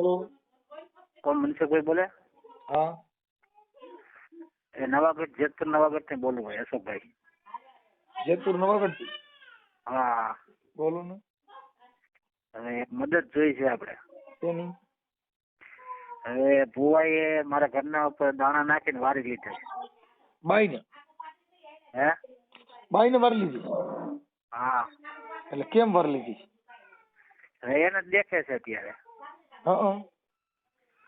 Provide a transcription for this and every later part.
Hello કોણ મનસુખભાઈ બોલે? હા. એ નવાગઢ જેતપુર નવાગઢથી બોલું ભાઈ અશોકભાઈ. જેતપુર નવાગઢથી હા. બોલો ને. હવે મદદ જોઈ છે આપણે તેની? હવે ભુવાએ મારા ઘરના ઉપર દાણા નાખીને વારી લીધા બાઈને? હે? બાઈને વાર લીધી? હા. એટલે કેમ વારી લીધી? એને જ દેખે છે અત્યારે.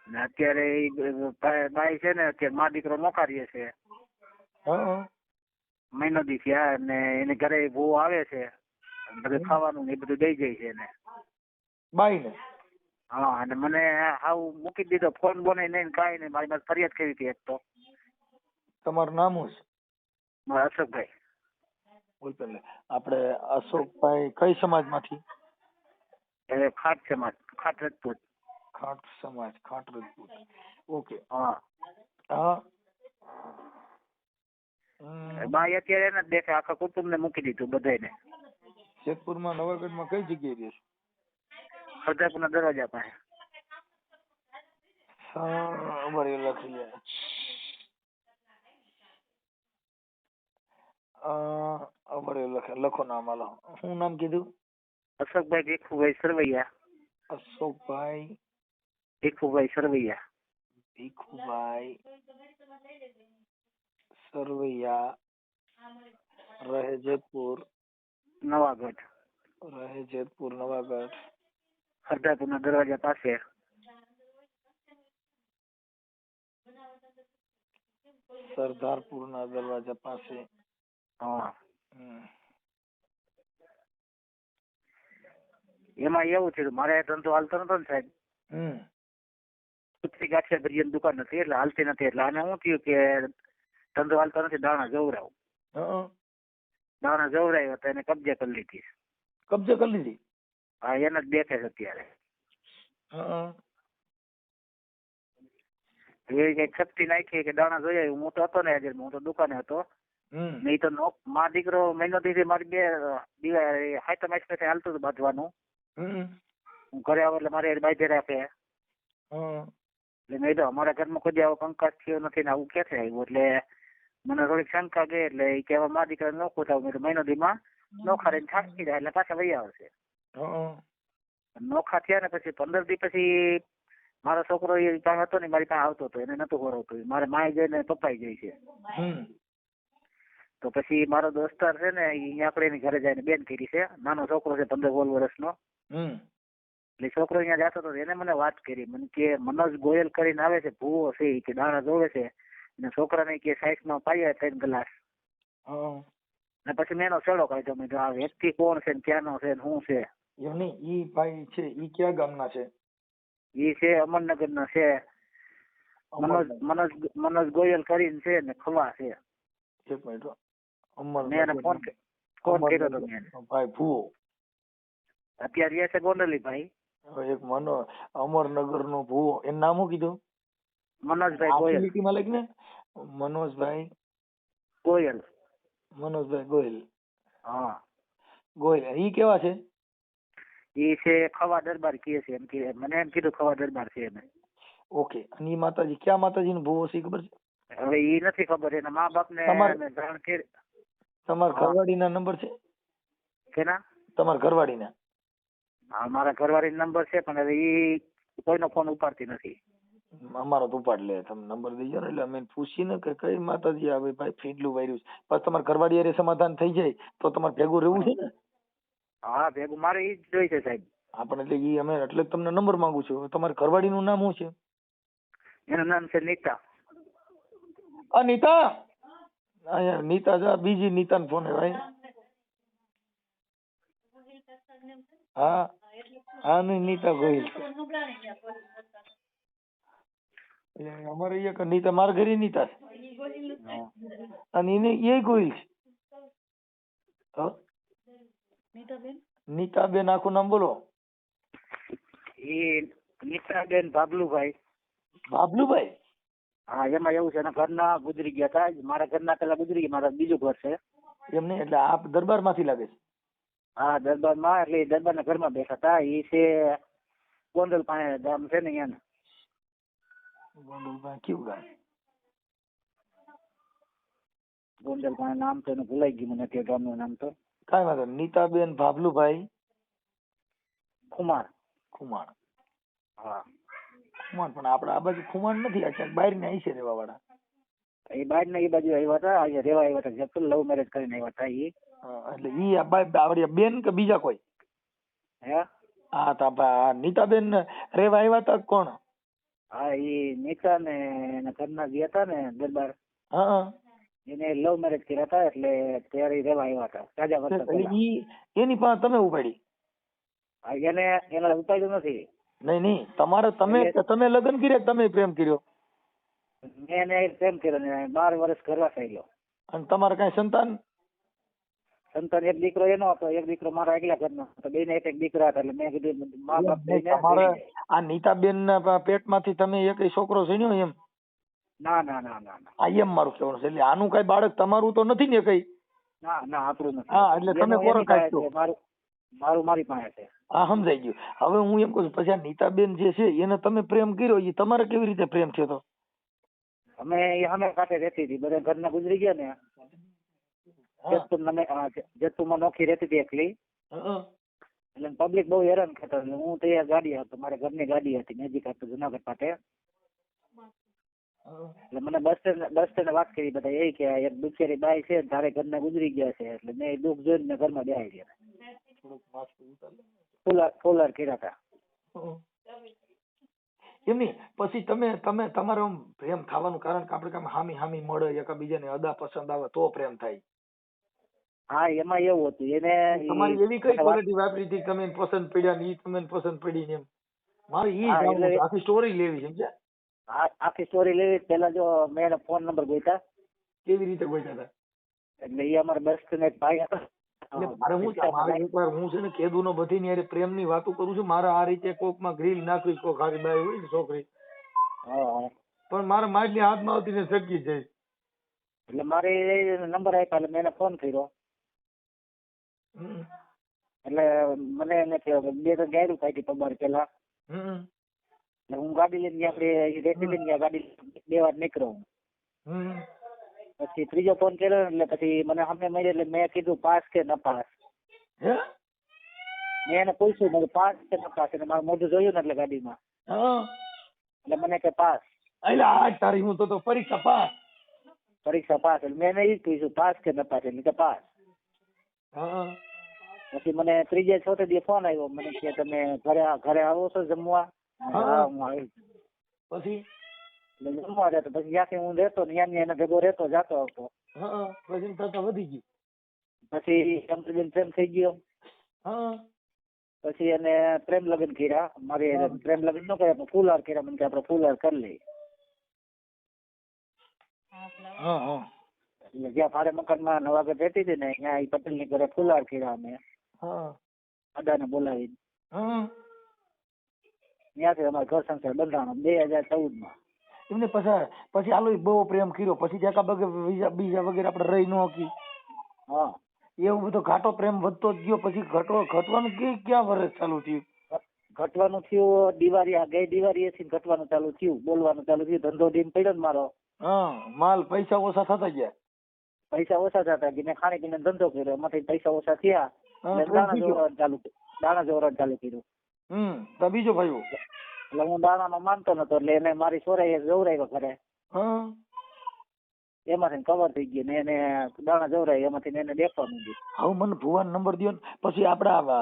ને અત્યારે ઈ બ- બ- બાઈ છે ને અત્યારે મા દીકરો નોકારીએ છે. હા. મહિનો દી થયા અને એને ઘરે બહુ આવે છે. બધું ખાવાનું ને એ બધું દઈ જાય છે એને. બાઈને? હા અને મને આવું મૂકી દીધો ફોન બોને નહીં ને કાંઈ નહીં. મારી પાસે ફરિયાદ કરી હતી એક તો. તમારું નામ શું છે? મારા અશોકભાઈ. બોલ પેલે. આપણે અશોકભાઈ કઈ સમાજમાંથી? એ ખાટ છે માર ખાટ રજપૂત. ખાટ સમાજ ખાટ રજપૂત ઓકે હા હા હમ, બાઈ અત્યારે એને જ દેખે આખા કુટુંબ ને મૂકી દીધું બધાને જેતપુરમાં નવાગઢમાં કઈ જગ્યાએ રહે છે ફતેપુરના દરવાજા પાસે હા અમારે લખી લે અ, અમારે લખે લખો નામ હાલો શું નામ કીધું અશોકભાઈ ભીખુભાઈ સરવૈયા અશોકભાઈ ભીખુભાઈ સરવૈયા ભીખુભાઈ સરવૈયા રહે જેતપુર નવાગઢ રહે જેતપુર નવાગઢ ફતેપુરના દરવાજા પાસે સરદારપુરના દરવાજા પાસે હા હમ. એમાં એવું છે કે મારે ધંધો હાલતો નતો ને સાહેબ હમ કુતરી ગાંઠિયા ભરીયાની દુકાન નથી એટલે હાલતી નથી એટલે આને શું થયું કે ધંધો હાલતો નથી દાણા જવરાવ. દાણા જવરાવ્યો તો એને કબજે કરી લીધી. કબજે કરી લીધી? હા એને જ દેખે છે અત્યારે. એવી કઈ શક્તિ નાખી કે દાણા જોયા હું તો હતો ને આજે હું તો દુકાને હતો. નહીં તો નો મા દીકરો મહિનો દીધી મારી બે દિવા હાઈટમ એક્સપ્રેસ હાલતું હતું બાંધવાનું હું ઘરે આવું એટલે મારે બાંધી રાખે. એટલે મેં કીધું અમારા ઘરમાં કોઈ આવો કંકાસ થયો નથી ને આવું ક્યાંથી આવ્યું એટલે મને થોડીક શંકા ગઈ એટલે એ કહેવા મા દીકરા નો મેં કીધું મહિનો દીમાં નોખા રહીને થાકી જાય એટલે પાછા વહી આવશે. નોખા થયા ને પછી પંદર દી પછી મારો છોકરો એ પાસે હતો ને મારી પાસે આવતો હતો એને નતું ખવડાવતું મારે માય જાય ને પપ્પાઈ જાય છે. તો પછી મારો દોસ્તાર છે ને અહીંયા આપણે એની ઘરે જઈને બેન કરી છે. નાનો છોકરો છે પંદર સોળ વર્ષનો. હમ. એટલે છોકરો અહીંયા જતો હતો એને મને વાત કરી. મને કે મનોજ ગોયલ કરીને આવે છે ભૂવો છે કે દાણા જોવે છે. અને છોકરાને કે સાઈઝમાં પાયા ત્રણ ગ્લાસ. હં. ને પછી મેં એનો છેડો કાઢ્યો. મેં આ વ્યક્તિ કોણ છે ને ક્યાંનો છે ને શું છે? એમ ઈ ભાઈ છે ઈ કયા ગામના છે? ઈ છે અમરનગર નો છે. મનોજ મનોજ મનોજ ગોયલ કરીને છે ને ખવા છે. એક મિનિટ અમર મેં એને ફોન ફોન કર્યો હતો ભાઈ ભૂવો. અત્યારે છે ગોંડલી ભાઈ. એક મનો અમરનગર નો ભૂવો એનું નામ શું કીધું? મનોજભાઈ ગોયલ. લીટીમાં લખી ને મનોજભાઈ ગોયલ. મનોજભાઈ ગોયલ. હા. ગોયલ ઈ કેવા છે? ઈ છે ખવા દરબાર કહે છે એમ કે મને એમ કીધું ખવા દરબાર છે એને ઓકે અને ઈ માતાજી ક્યાં માતાજી નું ભૂવો છે ખબર છે? હવે ઈ નથી ખબર એના મા બાપ ને તમારે- જાણ તમારા હા. ઘરવાળીના નંબર છે? કેના? તમારા ઘરવાળીના? હા મારા ઘરવાળી નંબર છે પણ હવે ઈ કોઈનો ફોન ઉપાડતી નથી. અમારો તો ઉપાડ લે તમે નંબર દેજો ને એટલે અમે એને પૂછીને કે કઈ માતાજી આવે ભાઈ ફીડલું વાર્યું છે. પછી તમારે ઘરવાળી હારે સમાધાન થઈ જાય તો તમારે ભેગું રહેવું છે ને? હા ભેગું મારે ઈ જ જોઈ છે સાહેબ. આપણે એટલે ઈ અમે એટલે જ તમને નંબર માંગુ છું. તમારી ઘરવાળીનું નામ શું છે? એનું નામ છે નીતા. અનીતા નીતા? અહીંયા નીતા જા બીજી નીતાને ફોન હે ભાઈ. હા. હા નહીં નીતા ગોહિલ એટલે અમારે એક નીતા મારા ઘરે નીતા છે. અને એને એ ગોહિલ છે. હા? નીતાબેન? આખું નામ બોલો. ભાભલુભાઈ નીતાબેન ભાબલુભાઈ બાબલુભાઈ હા એમાં એવું છે એના ઘરના ગુજરી ગયા હતા મારા ઘરના પેલા ગુજરી ગયા મારા બીજું ઘર છે. એમને એટલે આપ દરબારમાંથી લાગે છે? હા દરબારમાં એટલે ઈ દરબારના ઘરમાં બેઠા હતા. એ છે ગોંડલ પાસે ગામ છે ને અહીંયા ગોંડલ પાસે કયું ગામ? ગોંડલ પાસે નામ તો એનું ભૂલાઈ ગયું મને તે ગામનું નામ તો. કાંઈ વાંધો. નીતાબેન ભાભલુભાઈ? ખુમાર. કુમાર હા. ખુમાણ પણ આપણે આ બાજુ ખુમાણ નથી. આ ક્યાંક બહાર ના છે રહેવા વાળા એ બાર ને એ બાજુ આવ્યા હતા અહીંયા રેવા આવ્યા હતા જતું લવ મેરેજ કરીને આવ્યા હતા એ એટલે ઈ આ આવડી બેન કે બીજા કોઈ? હે? હા તા નીતાબેન રેવા આવ્યા તા કોણ? હા એ નીતા ને એના ઘરના ગયા હતા ને દરબાર. હા. એને લવ મેરેજ કર્યા હતા એટલે ત્યારે રેવા આવ્યા હતા તાજા વર્ષ ઈ એની પાસે તમે ઉપાડી? એને એને ઉપાડ્યું નથી. નહીં નહીં તમારે તમે તમે લગ્ન કર્યા તમે પ્રેમ કર્યો? મેં એને પ્રેમ કર્યો ને બાર વર્ષ કરવા થયેલો અને તમારે કઈ સંતાન? સંતાન એક દીકરો એનો હતો એક દીકરો મારા એકલા ઘરનો હતો બેને એક એક દીકરા હતા એટલે મેં કીધું મા બાપ તમારે આ નીતાબેન ના પેટમાંથી તમે એક છોકરો સીન્યો એમ? ના ના ના ના ના. આ એમ મારું કહેવાનું છે એટલે આનું કઈ બાળક તમારું તો નથી ને કઈ? ના ના આપણું નથી. હા, એટલે તમે કોરો કાઢશો. મારું મારું મારી પાસે છે. હા સમજાઈ ગયું. હવે હું એમ કહું છું પછી આ નીતાબેન જે છે એને તમે પ્રેમ કર્યો એ તમારે કેવી રીતે પ્રેમ થયો તો? અમે અમે કાંઠે રહેતી હતી. બધા ઘરના ગુજરી ગયા ને. જેતપુર અમે જેતપુરમાં નોખી રહેતી હતી એકલી. એટલે પબ્લિક બહુ હેરાન કરતા હું તો ગાડી હતો મારે ઘરની ગાડી હતી. નજીક હતું જુનાગઢ પાસે. એટલે મને બસ સ્ટેન્ડ બસ સ્ટેન્ડ વાત કરી બધા એ કે એક બિચારી બાઈ છે તારે ઘરના ગુજરી ગયા છે. એટલે મેં દુઃખ જોઈને મેં ઘરમાં બેહાઈ ગયા. ફુલાર ફુલાર કર્યા હતા. એમ નહીં પછી તમે તમે તમારે પ્રેમ થવાનું કારણ કે આપણે કામ હામી હામી મળે એકબીજાને અદા પસંદ આવે તો પ્રેમ થાય. હા એમાં એવું હતું. એને તમારી એવી કઈ ક્વોલિટી વાપરી હતી તમે પસંદ પડ્યા ને ઈ તમે પસંદ પડી ને એમ? મારે ઈ. આખી સ્ટોરી લેવી સમજ્યા? આખી સ્ટોરી લેવી પેલા જો મેં ફોન નંબર ગોઈતા. કેવી રીતે ગોઈતા હતા? એટલે એ અમારા બેસ્ટ ને ભાઈ હતા. મારે હું મારે એકવાર હું છે ને કેદુનો બધી ની પ્રેમની વાતો કરું છું. મારે આ રીતે કોકમાં ગ્રીલ નાખવી કોક હારી બાઈ હોય ને છોકરી. પણ મારે માટલી હાથમાં આવતી ને સટકી જાય. એટલે મારે નંબર આપ્યા એટલે મેં ફોન કર્યો. એટલે મને એને કે બે તો ગાયરું કાઢી પગાર પેલા હું ગાડી લઈને આપડે આપણે રેતી લઈને ગાડી બે વાર નીકળ્યો હું. પછી ત્રીજો ફોન કર્યો એટલે પછી મને સામે મળી એટલે મેં કીધું પાસ કે ન પાસ હે? મેં એને પૂછ્યું મને પાસ કે ન પાસ એટલે મારું મોઢું જોયું ને એટલે ગાડીમાં. એટલે મને કે પાસ. એટલે આજ તારી હું તો પરીક્ષા પાસ. પરીક્ષા પાસ. એટલે મેં એ પૂછ્યું પાસ કે ન પાસ એટલે કે પાસ. હા. પછી મને ત્રીજે ચોથે દી ફોન આવ્યો. મને કે તમે ઘરે ઘરે આવો છો જમવા? પછી? જમવા જતો પછી જ્યાંથી હું રહેતો ને ત્યાં એના ભેગો રહેતો જતો આવતો. હા પછી થતા વધી ગયું. પછી એમ પ્રેમ થઈ ગયો. પછી એને પ્રેમ લગ્ન કર્યા. મારે પ્રેમ લગ્ન ન કર્યા ફૂલ હાર કર્યા. મને કે આપણે ફૂલહાર કરી લઈએ. હા હા. એટલે જ્યાં ભાડે મકાનમાં નવાગઢ રહેતી હતી ને ત્યાં ઈ પટેલની ઘરે ફૂલ હાર કર્યા અમે. અદાને બોલાવીને. ત્યાંથી અમારે ઘર સંસાર બંધાણો બે હજાર ચૌદમાં એમને પછી પછી આલો બહુ પ્રેમ કર્યો. પછી જ્યાં બગે બીજા વગેરે આપણે રહી ન હકી. હા. એવું બધો ઘાટો પ્રેમ વધતો જ ગયો. પછી ઘટો ઘટવાનું કે ક્યાં વર્ષ ચાલુ થયું? ઘટવાનું થયું દિવાળી આ ગઈ દિવાળી થી ઘટવાનું ચાલુ થયું બોલવાનું ચાલુ થયું ધંધો દિન પડ્યો ને મારો. હા માલ પૈસા ઓછા થતા ગયા. પૈસા ઓછા થતા ગયા. ખાણી પીને ધંધો કર્યો. એમાંથી પૈસા ઓછા થયા. દાણા જોવાનું. ચાલુ દાણા જોવાનું ચાલુ કર્યું. હમ તો બીજો ભાઈ એટલે હું દાણામાં માનતો નતો એટલે એને મારી સોરાએ જવરાયો ઘરે. એમાંથી કવર થઈ ગયું ને એને દાણા જવરાય એમાંથી એને દેખવા માંડ્યું હવે મને ભુવાનો નંબર દો પછી આપડા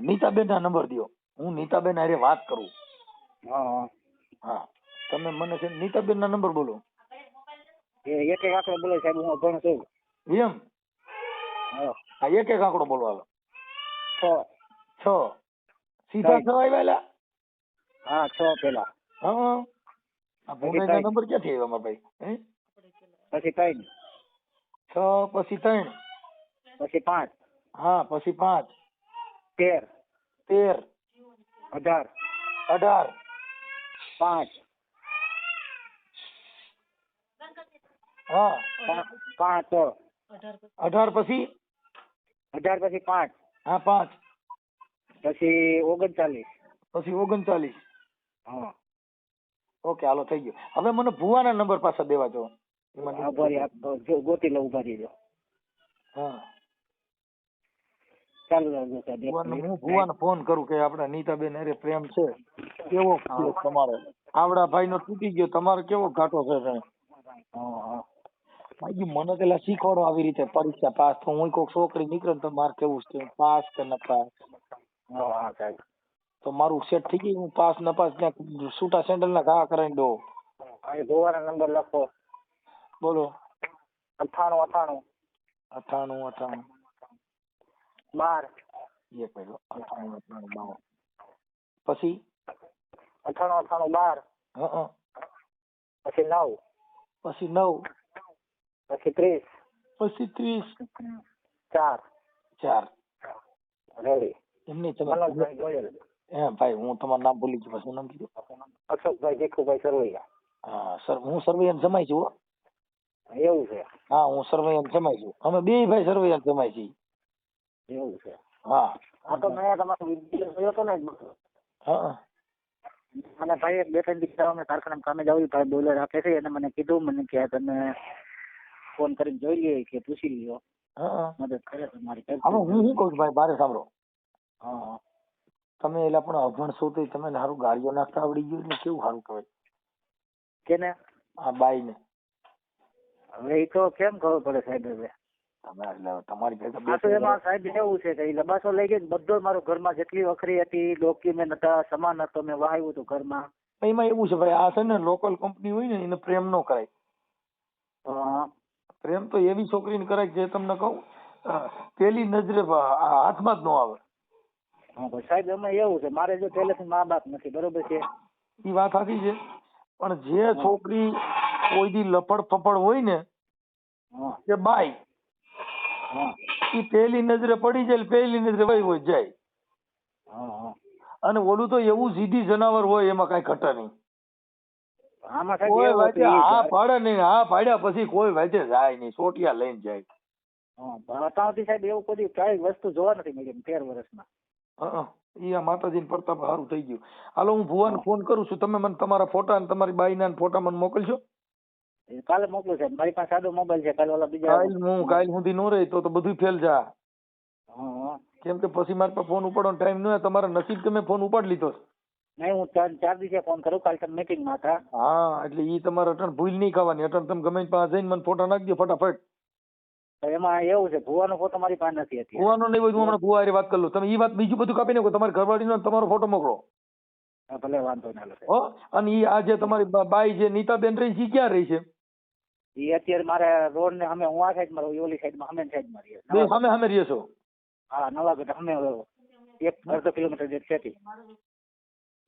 નીતાબેન ના નંબર દો હું નીતાબેન હારે વાત કરું. હા. હા. તમે મને છે નીતાબેન ના નંબર બોલો. એ એક એક આંકડો બોલે સાહેબ હું ભણું છું. એમ? હા. હા એક એક આંકડો બોલો હાલો. છ. છ. સીધા છ આવ્યા હા છ પેલા હા આ નંબર ક્યાંથી આવ્યા મારા ભાઈ? પછી ત્રણ. છ પછી ત્રણ. પછી પાંચ. હા પછી પાંચ. તેર. તેર. અઢાર. અઢાર. પાંચ. હા. પાંચ. અઢાર પછી? અઢાર પછી પાંચ. હા પાંચ. પછી ઓગણચાલીસ. પછી ઓગણચાલીસ. હા. ઓકે હાલો થઈ ગયું. હવે મને ભુવાના નંબર પાછા દેવા જો જો ગોતી લો ઊભા રહીજો હા. ચાલુ રાખજો સાહેબ એક ભુવાને હું ફોન કરું કે આપડા નીતાબેન અરે પ્રેમ છે. કેવો તમારે? આવડા ભાઈ નો તૂટી ગયો. તમારે કેવો ઘાટો છે હા હા. ભાઈ મને પેલા શીખવાડો આવી રીતે પરીક્ષા પાસ. તો હું કોઈક છોકરી નીકળે તો મારે કેવું છે? પાસ કે ન પાસ? હા હા સાહેબ. તો મારું સેટ થઈ ગયું હું પાસ ન પાસ ત્યાં છૂટા સેન્ડલ ના ઘા કરાવી દો અહીં નંબર લખો. બોલો. અઠાણું અઠાણું. અઠાણું અઠાણું. બાર. એક પહેલો અઠાણું અઠાણું બાર. પછી? અઠાણું અઠાણું બાર. હં પછી નવ. પછી નવ. પછી ત્રીસ. પછી ત્રીસ. ચાર. ચાર. રેડી. એમની તમે ગોયલ હે ભાઈ હું તમારું નામ ભૂલી ગયો શું નામ કીધું? અશોકભાઈ જેખુભાઈ સરવૈયા. હા સર હું સરવૈયા જમાઈ છું એવું છે. હા હું સરવૈયા જમાઈ છું. અમે બે ભાઈ સરવૈયા જમાઈ છીએ. એવું છે. હા. આ તો મેં તમારો વીડિયો જોયો હતો ને હા. મને ભાઈ એક બે ત્રણ દિવસ અમે કારખાનામાં કામે જાવ ભાઈ બોલર આપે છે અને મને કીધું મને કે તમે ફોન કરીને જોઈ લઈએ કે પૂછી લ્યો. હા. મદદ કરે તમારી હવે હું શું કહું છું ભાઈ બારે સાંભળો. હા. તમે એલા પણ અભણ છો તો તમે સારું ગાડીઓ નાખતા આવડી ગયું ને કેવું સારું કહેવાય? કેને? આ બાઈ ને હવે એ તો કેમ ખબર પડે સાહેબ હવે? તમે એટલે તમારી ભેગા આ તો એમાં સાહેબ એવું છે કે લબાસો લઈ ગઈ બધો મારો ઘરમાં જેટલી વખરી હતી ડોક્યુમેન્ટ હતા સામાન હતો મેં વાવ્યું હતું ઘરમાં. એમાં એવું છે ભાઈ આ છે ને લોકલ કંપની હોય ને એને પ્રેમ નો કરાય. પ્રેમ તો એવી છોકરીને કરાય જે તમને કહું પેલી નજરે હાથમાં જ ન આવે. હા સાહેબ એમાં એવું છે મારે જો પહેલેથી મા બાપ નથી બરોબર છે? એ વાત સાચી છે પણ જે છોકરી કોઈ દી લપડ ફપડ હોય ને કે બાઈ. એ પેલી નજરે પડી જાય પહેલી નજરે વહી હોય જાય. અને ઓલું તો એવું સીધી જનાવર હોય એમાં કઈ ઘટે નહીં. કોઈ વાતે હા પાડે નહીં હા પાડ્યા પછી કોઈ વાંચે જાય નહીં સોટિયા લઈને જાય. હા પણ સાહેબ એવું કોઈ કઈ વસ્તુ જોવા નથી મળી તેર વર્ષમાં. હા ઈ આ માતાજીને પ્રતાપ સારું થઈ ગયું. હાલો હું ભુવાને ફોન કરું છું. તમે મને તમારા ફોટા અને તમારી બાઈના ફોટા મને મોકલજો કાલે મોકલું સાહેબ મારી પાસે સાદો મોબાઈલ છે કાલે ઓલા બીજા કાલ હું કાલ સુધી નો રહી તો તો બધું ફેલ જા. કેમ કે પછી મારી પાસે ફોન ઉપાડવાનો ટાઈમ ન હોય તમારા નસીબ કે મેં ફોન ઉપાડી લીધો નહીં હું ચાર ચાર દિવસે ફોન કરું કાલે તમે મિટિંગમાં હતા. હા એટલે એ તમારે અટણ ભૂલ નહીં ખાવાની. અટણ તમે ગમે તે પાસે જઈને મને ફોટા નાખજો દો ફટાફટ. એમાં એવું છે ભુવાનો ફોટો મારી પાસે નથી હતી ભુવાનો નહીં હોય હું હમણાં ભુવા હારે વાત કરી લઉં. તમે એ વાત બીજું બધું કાપી નાખો. તમારી ઘરવાળીનો તમારો ફોટો મોકલો. ભલે વાંધો ના લે હો? અને ઈ આ જે તમારી બાઈ જે નીતાબેન રહી છે ક્યાં રહી છે? એ અત્યારે મારે રોડ ને અમે હું આ સાઈડમાં રહું ઓલી સાઈડમાં અમે સાઈડમાં રહીએ. અમે સામે રહીએ છો? હા નવાગઢ. અમે એક અડધો કિલોમીટર જેટ છે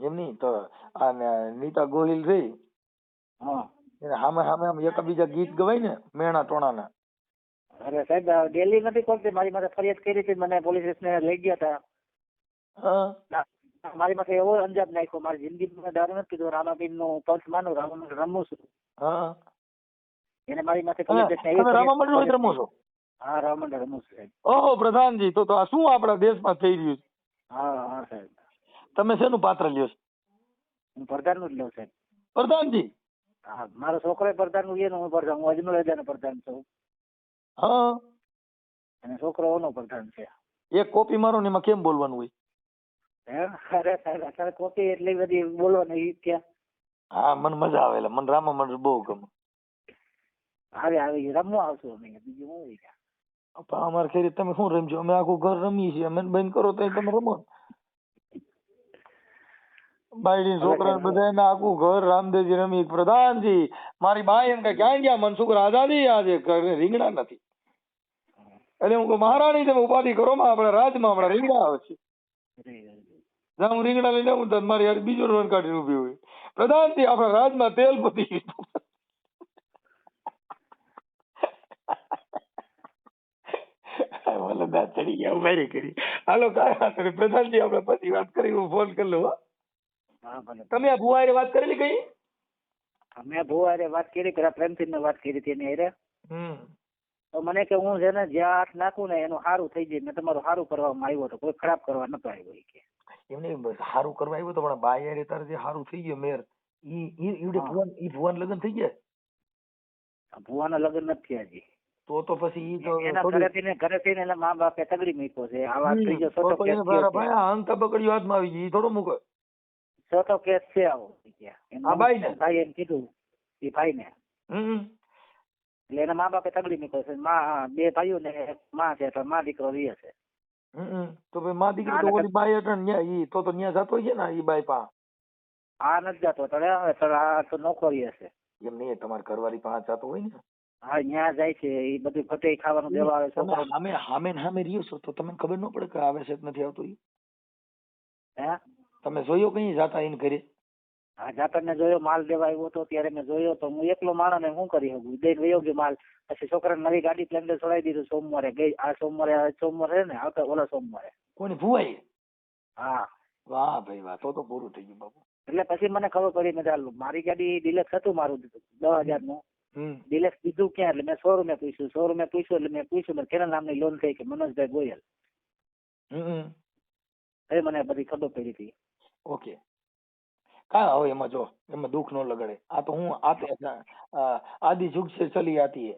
એમ નહીં? તો આ નીતા ગોહિલ રહી હા. એને સામે સામે આમ એકાબીજા ગીત ગવાય ને મેણા ટોણાના. અરે સાહેબ ડેલી નથી ખોલતી. મારી માથે ફરિયાદ કરી હતી. મને પોલીસ સ્ટેશન લઈ ગયા હતા. મારી માથે એવો અંજાબ નાખ્યો. મારી જિંદગીમાં દારૂ નથી કીધું રામાબીનનું પંચ માનું રામા રમું છું. હા. એને મારી માથે પોલીસ સ્ટેશન તમે મંડળ હોય રમો છો? હા રામામંડળ રમું છું સાહેબ. ઓહો પ્રધાનજી તો આ શું આપણા દેશમાં થઈ રહ્યું છે? હા હા સાહેબ. તમે શેનું પાત્ર લ્યો છો? હું પ્રધાનનું જ લઉં સાહેબ. પ્રધાનજી? હા મારો છોકરો પ્રધાનનું લે હું પ્રધાન હું અજમેર અજાનો પ્રધાન છું. હા. અને છોકરો ઓનો પ્રધાન છે. એક કોપી મારો ને એમાં કેમ બોલવાનું હોય? હે? અરે અત્યારે કોપી એટલી બધી બોલવાની ત્યાં હા મને મજા આવે એટલે. મને રામા મંડળ બહુ ગમે. હવે આવી રમવા આવશું અમે બીજું હું પણ અમારે ખેરી તમે શું રમજો? અમે આખું ઘર રમીએ છીએ. અમે બંધ કરો તો તમે રમો બાયડી છોકરા બધા ને આખું ઘર રામદેવજી રમી પ્રધાનજી મારી બાઈ એમ કે ક્યાં ગયા. મનસુખ આઝાદી આજે રીંગણા નથી. એટલે હું મહારાણી તમે ઉપાધિ કરો માં આપણે રાજમાં હમણાં રીંગણા આવે છે જ્યાં હું રીંગણા લઈને હું તો મારી યાર બીજો રોન કાઢીને ઊભી હોય. પ્રધાનજી આપણા રાજમાં તેલ પતી ગયું. ચડી ગયા ઉભારી કરી. હાલો કાંઈ વાત નહીં. પ્રધાનજી આપણે પછી વાત કરી હું ફોન કરી લઉં હા. તમે આ ભુવા હારે વાત કરેલી કઈ? અમે ભુવારે વાત કરી પેલા પ્રેમસિંહ વાત કરી હતી એની હમ. મને કે હું છે ને જ્યાં હાથ નાખું ને એનું સારું થઈ જાય મેં તમારું સારું કરવામાં આવ્યો હતો કોઈ ખરાબ કરવા નતો આવ્યો ઈ કે. એમને સારું કરવા આવ્યો તો પણ બા યાર તારે જે સારું થઈ ગયું મેર ઈ ઈ ભુવન ઈ ભુવન લગ્ન થઈ ગયા? ભુવાના લગ્ન નથી હજી. તો તો પછી ઈ તો એના ઘરેથી ને ઘરેથી ને મા બાપે તગડી મૂક્યો છે આવા ત્રીજો છોટો કેસ ભાઈ છે. ભાઈ આ અંત પકડ્યું હાથમાં આવી ગઈ ઈ થોડો મૂકો. છોટો કેસ છે આવો આ ભાઈને? ભાઈ એમ કીધું એ ભાઈ ને હમ. એટલે એના મા બાપે તગડી મૂક્યો છે. મા બે ભાઈઓ ને મા છે તો મા દીકરો રહે છે. હમ તો ભાઈ મા દીકરી તો ઓલી બાઈ અટણ ન્યા ઈ તો તો ન્યા જતો છે ને ઈ બાઈ પા. આ નથી જતો તળે આવે તો આ તો નોકરી હશે એમ નહીં તમારે ઘરવાળી પાસે જતો હોય ને. હા ત્યાં જાય છે એ બધું ફટે ખાવાનું દેવા આવે છે અમે સામે ને હામે રહ્યો છો તો તમને ખબર ન પડે કે આવે છે નથી આવતો ઈ? હે? તમે જોયો કઈ જાતા એને ઘરે? હા જાતર ને જોયો માલ દેવા આવ્યો હતો ત્યારે મેં જોયો તો હું એકલો માણસ ને શું કરી શકું? દઈને વયો ગયો માલ? પછી છોકરાને નવી ગાડી પ્લેન્ડર છોડાવી દીધું સોમવારે. ગઈ આ સોમવારે સોમવારે ને આવતા ઓલા સોમવારે. કોની ભુવાઈ? હા. વાહ ભાઈ વાહ તો તો પૂરું થઈ ગયું બાપુ. એટલે પછી મને ખબર પડી મેં ચાલુ મારી ગાડી ડિલેક્સ હતું મારું દસ હજારનું ડિલેક્સ દીધું ક્યાં? એટલે મેં શોરૂમે પૂછ્યું શોરૂમે પૂછ્યું એટલે મેં પૂછ્યું મેં કેના નામની લોન થઈ? કે મનોજભાઈ ગોયલ. હમ. એ મને બધી ખબર પડી હતી. ઓકે. કાંઈ હવે એમાં જો એમાં દુઃખ ન લગાડે. આ તો હું આ, આદિ જુગ છે ચલી આતી હે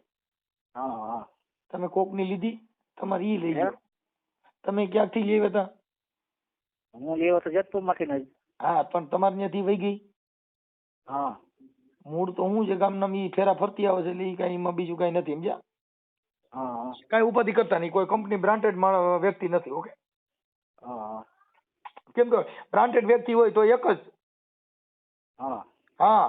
હા. હા તમે કોકની લીધી? તમારે ઈ લઈ? ગયો તમે ક્યાંકથી લેવા હતા? હું લેવા તો જતપુરમાંથી ને હા પણ તમારે ત્યાંથી વહી ગઈ? હા. મૂળ તો હું છે ગામના ઈ ફેરા ફરતી આવે છે એટલે ઈ કઈ એમાં બીજું કઈ નથી સમજ્યા? હા કાંઈ ઉપાધિ કરતા નહીં કોઈ કંપની બ્રાન્ડેડ વ્યક્તિ નથી ઓકે? હા કેમ કે બ્રાન્ડેડ વ્યક્તિ હોય તો એક જ हाँ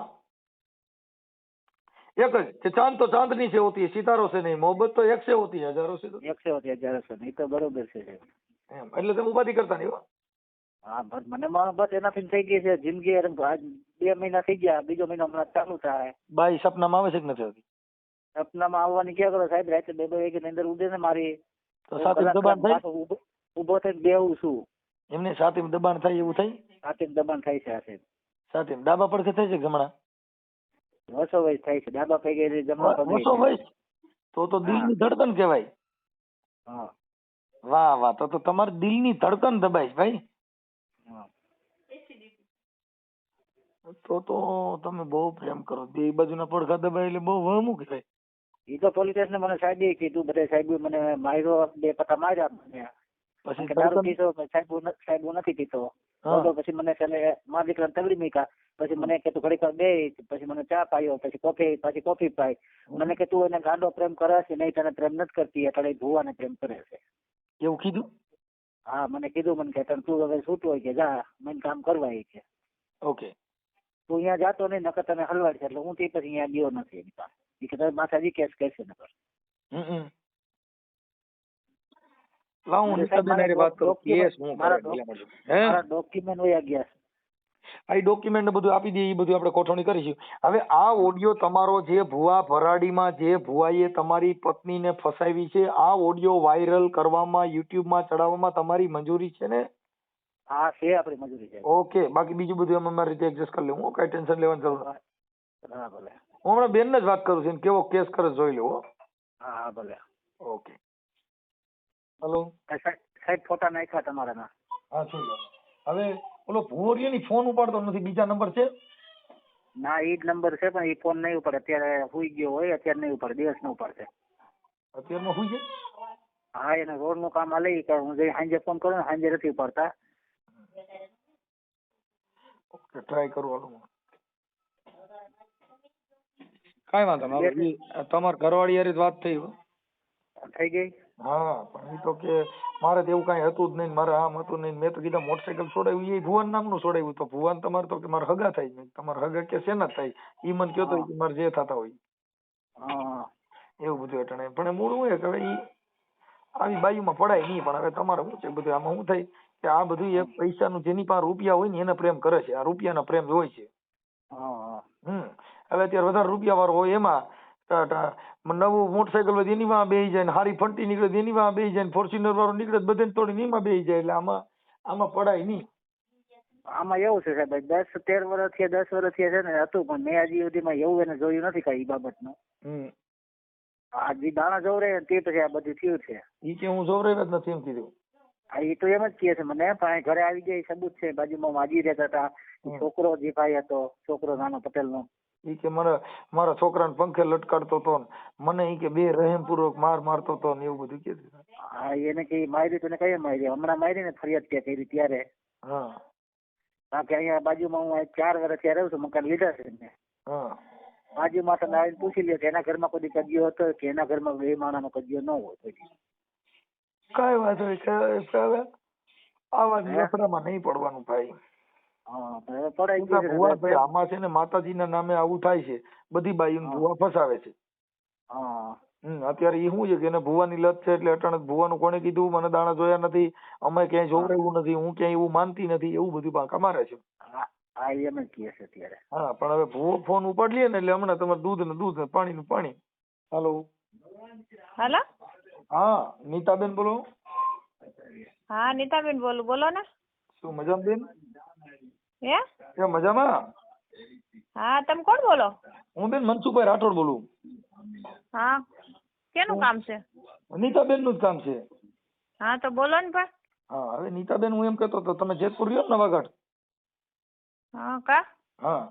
एक જ चांद तो चांदनी से होती है सितारों से नहीं मोहब्बत तो एक से होती है हजारों से तो એકસો હજાર હશે એ તો બરોબર છે એમ એટલે તમે ઉપાધિ કરતા નહીં હો. હા બસ મને મારો બસ એનાથી થઈ ગઈ છે જિંદગી અરે આજ બે મહિના થઈ ગયા બીજો મહિનો હમણાં ચાલુ થાય બાઈ સપનામાં આવે છે કે નથી આવતી સપનામાં આવવાની ક્યાં કરો સાહેબ રાતે બે બે વાગે અંદર ઉડે ને મારી તો સાથે દબાણ થાય પાછો ઊભો- ઊભો થઈને બેહું છું એમને સાથે દબાણ થાય એવું થાય સાથે દબાણ થાય છે આ સાથે ડાબા પડખે થાય છે જમણા? વસો વયસ થાય છે. ડાબા પગે જમણા વસો વયસ? તો તો દિલની ધડકન કહેવાય. હા. વાહ વાહ. તો તો તમારે દિલની ધડકન દબાય ભાઈ. તો તો તમે બહુ પ્રેમ કરો. બે બાજુના પડખા દબાય એટલે બહુ વહમું કહેવાય? એ તો પોલીસ સ્ટેશન મને સાહેબે કીધું બધા સાહેબ મને માર્યો બે પતા માર્યા મને. પછી દારૂ પીશો સાહેબ સાહેબ હું નથી પીતો. પછી મને છેલ્લે મારા દીકરા તગડી મૂક્યા. પછી મને કે તું ઘડીક બે પછી મને ચા પાયો પછી કોફી પછી કોફી પાઈ. મને કે તું એને ગાંડો પ્રેમ કરે છે નહીં તને પ્રેમ નથી કરતી એટલે ભુવાને પ્રેમ કરે છે. એવું કીધું? હા મને કીધું મને કે તને તું હવે છૂટ હોય કે જા મને કામ કરવા એ કે. ઓકે. તું અહીંયા જાતો નહીં નકર તને હલવાડ છે એટલે હું તે પછી અહીંયા ગયો નથી એની પાસે. એ કે માથાજી કેસ કરશે નકર. હમ. લાવ વાત કરું. કેસ હું? મારા ડોક્યુમેન્ટ વયા ગયા આ ડોક્યુમેન્ટ બધું આપી દઈએ એ બધું આપણે કોઠવણી કરીશું હવે આ ઓડિયો તમારો જે ભુવા ભરાડીમાં જે ભુવાએ તમારી પત્નીને ફસાવી છે આ ઓડિયો વાયરલ કરવામાં યુટ્યુબમાં ચડાવવામાં તમારી મંજૂરી છે ને? હા છે આપણી મંજૂરી છે. ઓકે બાકી બીજું બધું અમે મારી રીતે એડજસ્ટ કરી લેવું કઈ ટેન્શન લેવાની જરૂર. હા ભલે. હું હમણાં બેન જ વાત કરું છું કેવો કેસ કરે જોઈ લેવો હા હા ભલે. ઓકે. હલો? સાહેબ ફોટા નાખ્યા તમારાના. હા જોઈ હવે ઓલો ભુવરિયો ની ફોન ઉપાડતો નથી બીજા નંબર છે? ના એ જ નંબર છે પણ એ ફોન નહીં ઉપાડે. અત્યારે હુઈ ગયો હોય અત્યારે નહીં ઉપાડે દિવસ નો ઉપાડશે. અત્યારમાં હુઈ છે હા એને રોડનું કામ હાલે કે હું જઈ સાંજે ફોન કરું ને સાંજે નથી ઉપાડતા. ઓકે ટ્રાય કરું હાલો. કાંઈ વાંધો નહીં તમારા ઘરવાળી યારી વાત થઈ થઈ ગઈ? હા પણ એ તો કે મારે તો એવું કાંઈ હતું જ નહીં ને મારે આમ હતું નહીં ને મેં તો કીધા મોટરસાઇકલ છોડાવ્યું એ ભુવન નામનું છોડાવ્યું તો ભુવન તમારે તો કે મારે હગા થાય મેં તમારે હગા કે શેના થાય? ઈ મને કહેતો કે મારે જે થતા હોય હા. એવું બધું અટાણે પણ મૂળ હું કે હવે ઈ આવી બાજુમાં પડાય નહીં પણ હવે તમારે શું છે બધું? આમાં શું થાય કે આ બધું એક પૈસાનું જેની પાસે રૂપિયા હોય ને એને પ્રેમ કરે છે. આ રૂપિયાનો પ્રેમ હોય છે. હમ. હવે અત્યારે વધારે રૂપિયા વાળો હોય એમાં નવું મોટરસાયકલ હોય એની માં બેસી જાય ને હારી ફંટી નીકળે એની માં બેસી જાય ને ફોર્ચ્યુનર વાળો નીકળે બધાને તોડીને એમાં બેસી જાય એટલે આમાં આમાં પડાય નહીં. આમાં એવું છે સાહેબ દસ તેર વર્ષ થયા દસ વર્ષ થયા છે ને હતું પણ મેં હજી સુધીમાં એવું એને જોયું નથી કઈ બાબતનું. નું આ જે દાણા જોવરે તે પછી આ બધું થયું છે. ઈ કે હું જોવરાવ્યા જ નથી એમ કીધું. હા એ તો એમ જ કહે છે મને પણ ઘરે આવી ગયા સબૂત છે બાજુમાં માજી રહેતા હતા. છોકરો જે ભાઈ હતો છોકરો નાનો પટેલ નો ઈ કે મને મારા છોકરાને પંખે લટકાડતો તો મને ઈ કે બે રહેમ પૂર્વક માર મારતો તો ને એવું બધું કે હા એને કે મારી તને કઈ મારી હમણાં મારી ને ફરિયાદ કે કરી ત્યારે. હા. કારણ કે અહીંયા બાજુમાં હું ચાર વર્ષ ત્યાં રહું છું મકાન લીધા છે મેં હા. બાજુમાં તમે આવીને પૂછી લે કે એના ઘરમાં કોઈ કજિયો હતો કે એના ઘરમાં બે માણાનો કજિયો ન હોય કોઈ દી. કઈ વાંધો નહીં આવા? લફડામાં નહીં પડવાનું ભાઈ. આમાં છે ને માતાજીના નામે આવું થાય છે. બધી બાઈઓને હા. ભુવા ફસાવે છે. અત્યારે એ શું છે કે એને ભુવાની લત છે એટલે અટાણે ભુવાનું કોને કીધું? મને દાણા જોયા નથી. અમે ક્યાંય જોવડાવ્યું નથી. હું ક્યાંય એવું માનતી નથી. એવું બધું બાંકા મારે છે. હા હા એમ કહે છે અત્યારે. હા પણ હવે ભુવો ફોન ઉપાડી લે ને એટલે હમણાં તમારે દૂધ ને દૂધ ને પાણી નું પાણી. હાલો. હાલો? હા નીતાબેન બોલો. હા નીતાબેન બોલું. બોલો ને. શું મજામાં બેન? હે? કે મજામાં? હા તમે કોણ બોલો? હું બેન મનસુખભાઈ રાઠોડ બોલું. હા કેનું કામ છે? નીતાબેનનું જ કામ છે. હા તો બોલો ને પણ. હા હવે નીતાબેન હું એમ કહેતો હતો તમે જેતપુર રહ્યો ને નવાગઢ? હા કા? હા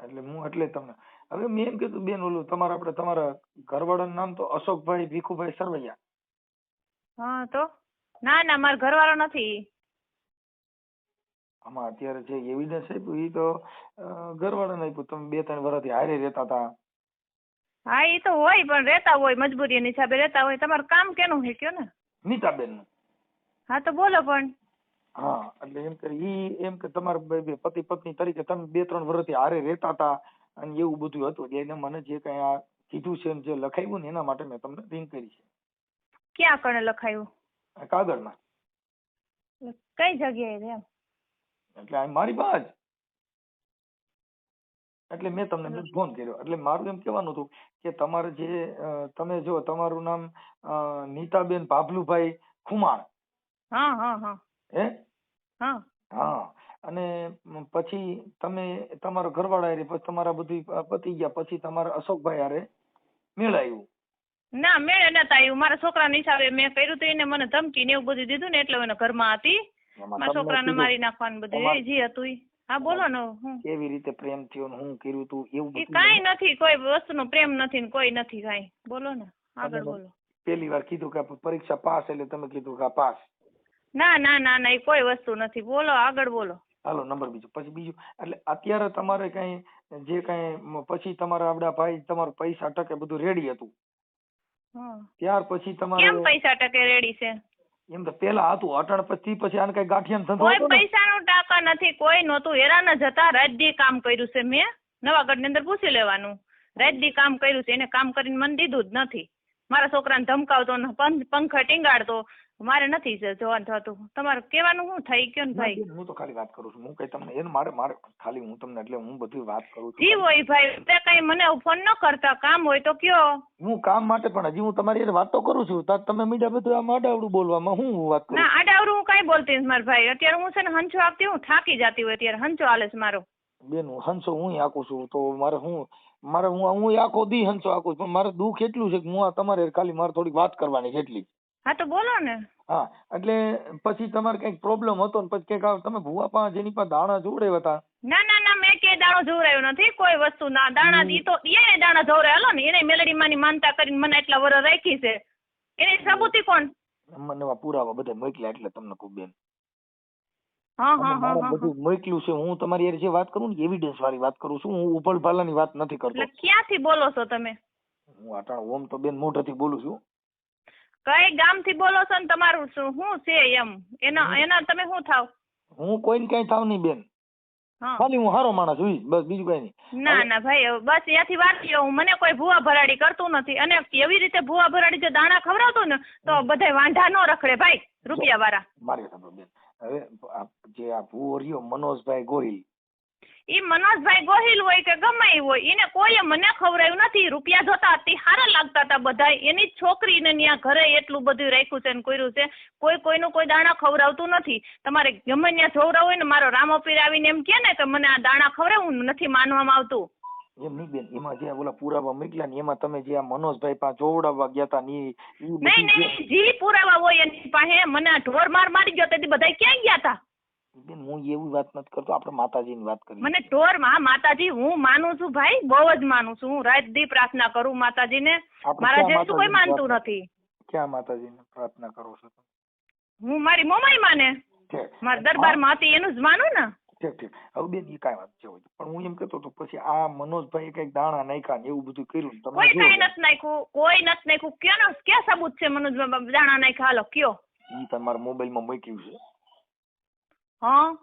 એટલે હું એટલે તમને. હવે મેં એમ કીધું બેન ઓલું તમારા આપણે તમારા ઘરવાળાનું નામ તો અશોકભાઈ ભીખુભાઈ સરવૈયા. હા તો? ના ના મારો ઘરવાળો નથી. આમાં અત્યારે જે એવિડન્સ આપ્યું એ તો ઘરવાળાને આપ્યું. તમે બે ત્રણ વર્ષથી હારે રહેતા હતા. હા એ તો હોય પણ રહેતા હોય મજબૂરીના હિસાબે રહેતા હોય. તમારું કામ કેનું છે કયો ને? નીતાબેન હા તો બોલો પણ. હા એટલે એમ કે ઈ એમ કે તમારા પતિ પત્ની તરીકે તમે બે ત્રણ વર્ષથી હારે રહેતા હતા અને એવું બધું હતું. એટલે મને જે કઈ આ કીધું છે જે લખાયું ને એના માટે મેં તમને રિંગ કરી છે. ક્યાં કણે લખાયું? કાગળમાં. કઈ જગ્યાએ એમ? એટલે આ મારી બા જ. એટલે મેં તમને ફોન કર્યો. એટલે મારું એમ કહેવાનું હતું કે તમારે જે તમે જો તમારું નામ નીતાબેન ભાભલુભાઈ ખુમાણ. હા હા હા. હે? હા. હા. અને પછી તમે તમારો ઘરવાળા હારે પછી તમારા બધી પતી ગયા પછી તમારા અશોકભાઈ હારે મેળાયું ના મેળે નતા આવ્યું. મારા છોકરાના હિસાબે મેં કર્યું તો એને મને ધમકી ને એવું બધું દીધું ને એટલે એના ઘરમાં હતી. મારા છોકરાને મારી નાખવાનું બધું. એ જે હતું ઈ. હા બોલો ને હું? કેવી રીતે પ્રેમ થયો ને હું કર્યું તું એવું બધું કાંઈ નથી કોઈ વસ્તુનો પ્રેમ નથી ને કોઈ નથી કાંઈ. બોલો ને આગળ બોલો. પેલી વાર કીધું કે પરીક્ષા પાસ એટલે તમે કીધું કે પાસ. ના ના ના ના એ કોઈ વસ્તુ નથી. બોલો આગળ બોલો. હાલો નંબર બીજો. પછી બીજું એટલે અત્યારે તમારે કઈ જે કઈ પછી તમારા આપડા ભાઈ તમારું પૈસા ટકે બધું રેડી હતું. ત્યાર પછી કેમ પૈસા ટકે રેડી છે? એમ તો પેલા હતું અટણ પછી પછી આને કઈ ગાંઠિયાનો ધંધો કોઈ હતો ને? ટાકા નથી કોઈ નહોતું. હેરાન જ હતા રાત દી કામ કર્યું છે મેં. નવાગઢની અંદર પૂછી લેવાનું. રાત દી કામ કર્યું છે એને કામ કરીને મને દીધું જ નથી. મારા છોકરાને ધમકાવતો ને પંખા ટીંગાડતો. મારે નથી જ જોવાનું થતું. તમારે કહેવાનું શું? થઈ ગયું ને ભાઈ? હું તો ખાલી વાત કરું છું. હું કઈ તમને એને મારે મારે ખાલી હું તમને એટલે હું બધી વાત કરું જી છું હોય ભાઈ તે કઈ મને ફોન ન કરતા. કામ હોય તો કયો. હું કામ માટે પણ હજી હું તમારી વાત તો કરું છું. તાર તમે મીડિયા બધું આમ આડાવડું બોલવામાં હું વાત કરું ના આડાવરું હું કઈ બોલતી નથી મારા ભાઈ. અત્યારે હું છે ને હંચો આપતી હું થાકી જતી હોય અત્યારે. હંચો હાલે છે મારો. બેન હું હંસો હું આકું છું. તો મારે હું મારે હું હું આખો દી હંસો આકું છું. પણ મારે દુઃખ એટલું છે કે હું આ તમારે ખાલી મારે થોડીક વાત કરવાની છે એટલી. હા તો બોલો ને. હા એટલે પછી તમારે કંઈક પ્રોબ્લેમ હતો ને પછી કંઈક તમે ભૂવા પાસે જેની પાસે દાણા જોડે હતા? ના ના ના મેં કે દાણો જોવરાયો નથી કોઈ વસ્તુ ના. દાણા દી તો એને દાણા જોવરાય ને એને મેલડી માની માનતા કરીને મને એટલા વર રાખી છે. એને સબૂતી કોણ? મને પુરાવા બધા મોકલ્યા એટલે તમને કહું બેન. હા હા હા બધું મોકલ્યું છે. હું તમારી જે વાત કરું ને એવિડન્સ વાળી વાત કરું છું. હું ઉભળ ભાલાની વાત નથી કરતો. ક્યાંથી બોલો છો તમે? હું ઓમ તો બેન મોઢેથી બોલું છું. કઈ ગામથી બોલો છો ને તમારું શું શું છે એમ? એના એના તમે શું થાવ? હું કોઈને કઈ થાવ નહીં બેન. ખાલી હું હારો માણસ છું બસ બીજું કઈ નહીં. ના ના ભાઈ બસ ત્યાંથી વાત લ્યો હું મને કોઈ ભૂવા ભરાડી કરતું નથી. અને એવી રીતે ભૂવા ભરાડી જો દાણા ખવડાવતો ને તો બધાય વાંઢા નો રખડે ભાઈ રૂપિયા વાળા મારી બેન. હવે જે આ ભૂવો રહ્યો મનોજભાઈ ગોહિલ ઈ મનોજભાઈ ગોહિલ હોય કે ગમે એ હોય એને કોઈએ મને ખવડાવ્યું નથી. રૂપિયા જોતા અતિ સારા લાગતા હતા બધા. એની છોકરીને ત્યાં ઘરે એટલું બધું રાખ્યું છે ને કર્યું છે. કોઈ કોઈનું કોઈ દાણા ખવડાવતું નથી. તમારે ગમે ત્યાં જોવડાવું હોય ને મારો રામપીર આવીને એમ કે ને કે મને આ દાણા ખવડાવું નથી માનવામાં આવતું. એમ નહીં બેન એમાં જે ઓલા પુરાવા મોકલ્યા ને એમાં તમે જે આ મનોજભાઈ પાસે જોવડાવવા ગયા હતા ની નહીં જે- નહીં જી પુરાવા હોય એની પાસે. મને ઢોર માર મારી ગયો તેથી બધા ક્યાં ગયા હતા બેન હું એવી વાત નથી કરતો આપણે માતાજીની વાત કરી મને ઢોરમાં માતાજી હું માનું છું ભાઈ બહુ જ માનું છું. હું રાત દી પ્રાર્થના કરું માતાજીને. મારા જેવું કોઈ માનતું નથી. ક્યાં માતાજીને પ્રાર્થના કરો છો હું મારી મોમાઈ માને. મારા દરબારમાં હતી એનું જ માનું ને. ઠીક ઠીક. હવે બેન એ કાંઈ વાત છે પણ હું એમ કેતો તો પછી આ મનોજભાઈ કંઈક દાણા નાખ્યા ને એવું બધું કર્યું તમે કોઈ કઈ નથી નાખ્યું કોઈ નથી નાખ્યું. કયો ક્યાં સબૂત છે મનોજભાઈ? દાણા નાખ્યા હાલો કયો? ઈ તમારા મોબાઈલમાં મૂક્યું છે. હા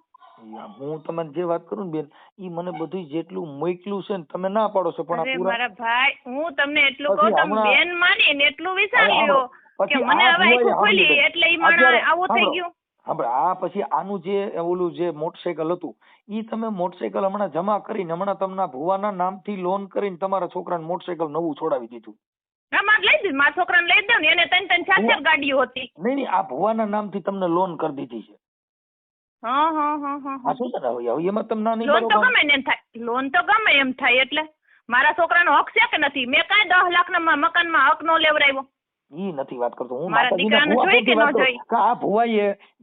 હું તમને જે વાત કરું ને બેન ઈ મને બધું જેટલું મોકલ્યું છે ને તમે ના પાડો છો પણ આ અરે પૂરા મારા ભાઈ હું તમને એટલું કહું તમે હમણાં- બેન માની ને એટલું વિચારી લો કે પછી મને આ હવે આખું ખોલી. એટલે ઈ માણસ અત્યારે આવું થઈ સાંભળો. ગયું આ પછી આનું જે ઓલું જે મોટરસાયકલ હતું ઈ તમે મોટરસાયકલ હમણાં જમા કરીને હમણાં તમને ભુવાના નામથી લોન કરીને તમારા છોકરાને મોટરસાયકલ નવું છોડાવી દીધું હા મારે લઈ દીધું મારા છોકરાને લઈ દઉં ને એને ત્રણ ત્રણ ચાર ચાર ગાડીઓ હતી નહીં નહીં આ ભુવાના નામથી તમને લોન કરી દીધી છે હા હા હા હા આ શું છે હવે હવે એમાં તમને ના નહીં લોન તો ગમે એમ થાય. લોન તો ગમે એમ થાય એટલે. મારા છોકરાનો હક છે કે નથી? મેં કાંઈ દસ લાખના મકાનમાં હક નો લેવડાવ્યો. ઈ નથી વાત કરતો. હું મારા દીકરાને ભુવા જોઈ કે ન જોઈ? આ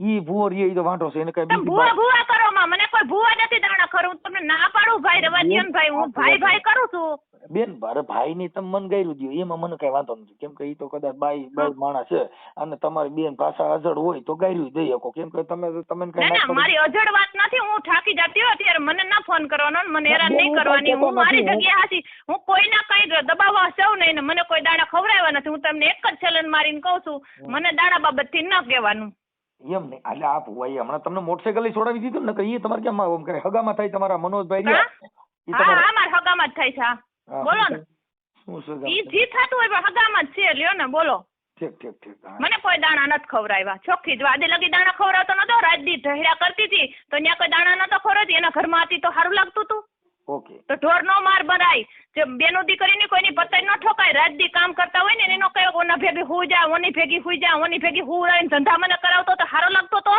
ઈ ભુવો ઈ તો વાંઢો છે. એને કઈ તમે બીજી ભૂવા વાત- કરો માં. મને કોઈ ભૂવા નથી ખરું તમને ના પાડું ભાઈ રવા દ્યો ને ભાઈ હું ભાઈ ભાઈ કરું છું. બેન મારે ભાઈ ની તમે મન ગાયરું દ્યો એમાં મને કઈ વાંધો નથી. કેમ કે ઈ તો કદાચ બાઈ બાઈ માણસ છે અને તમારી બેન ભાષા અજડ હોય તો ગાયરું દઈ શકો. કેમ કે તમે તમે કઈ ના ના ના. મારી અજડ વાત નથી હું થાકી જતી હોય ત્યારે મને ના ફોન કરવાનો મને હેરાન નહીં કરવાની. હું મારી નથી, હું- જગ્યાએ હાચી હું કોઈના કઈ દબાવવા સૌ નહીં ને મને કોઈ દાણા ખવડાવ્યા નથી. હું તમને એક જ ચેલેન્જ મારીને કહું છું મને દાણા બાબતથી ન કહેવાનું. એમ નહીં. એટલે આ ભુવાએ હમણાં તમને મોટરસાયકલ છોડાવી દીધું ને? કહીએ તમારે કેમ આમ કરે હગામાં થાય તમારા મનોજભાઈ હા? હા મારા હગામાં જ થાય છે બોલો ને. શું ઈ જી થતું હોય પણ હગામાં જ છે લ્યો ને બોલો. ઠીક ઠીક ઠીક મને કોઈ દાણા નથી ખવડાવ્યા. ચોખ્ખી જ વાદે લગી દાણા ખવડાવતો નતો રાત દી ઢહેડા કરતી હતી તો ત્યાં કોઈ દાણા નતો ખવડાવતી એના ઘરમાં હતી તો સારું લાગતું હતું ઓકે. તો ઢોર નો માર બનાય જે બેનો દીકરીની કોઈની પતંગ ન ઠોકાય રાત દી કામ કરતા હોય ને એનો કયો ઓના ભેગી હું જા ઓની ભેગી હું જા ઓની ભેગી હુઈ ધંધા મને કરાવતો તો હારો લાગતો તો?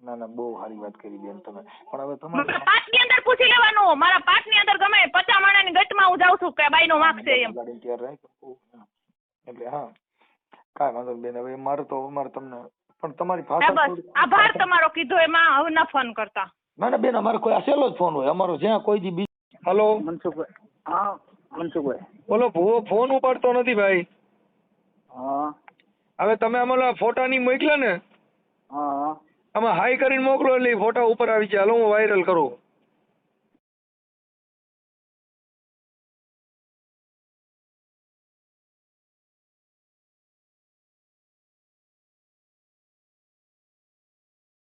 ના ના બહુ સારી વાત કરી બેન તમે. પણ હવે તમારે પાઠની અંદર પૂછી લેવાનું. મારા પાટની અંદર ગમે પચા માણાની ગટમાં હું જાઉં છું કે બાઈનો વાંક છે એમ. હા. એટલે હા. કાંઈ વાંધો બેન હવે મારે તો મારે તમને પણ તમારી હા ભાષા આભાર તમારો કીધો એમાં. હવે ના ફોન કરતા. ના ના બેન અમારે કોઈ આ સહેલો જ ફોન હોય. અમારો જ્યાં કોઈ દી બી હલો? મનસુખભાઈ. હા મનસુખભાઈ. બોલો ભૂવો ફોન ઉપાડતો નથી ભાઈ. હા. હવે તમે અમારા ફોટાની મોકલ્યા ને. હા આમાં હાઈ કરીને મોકલો એટલે ઈ ફોટા ઉપર આવી જાય. હાલો હું વાયરલ કરું.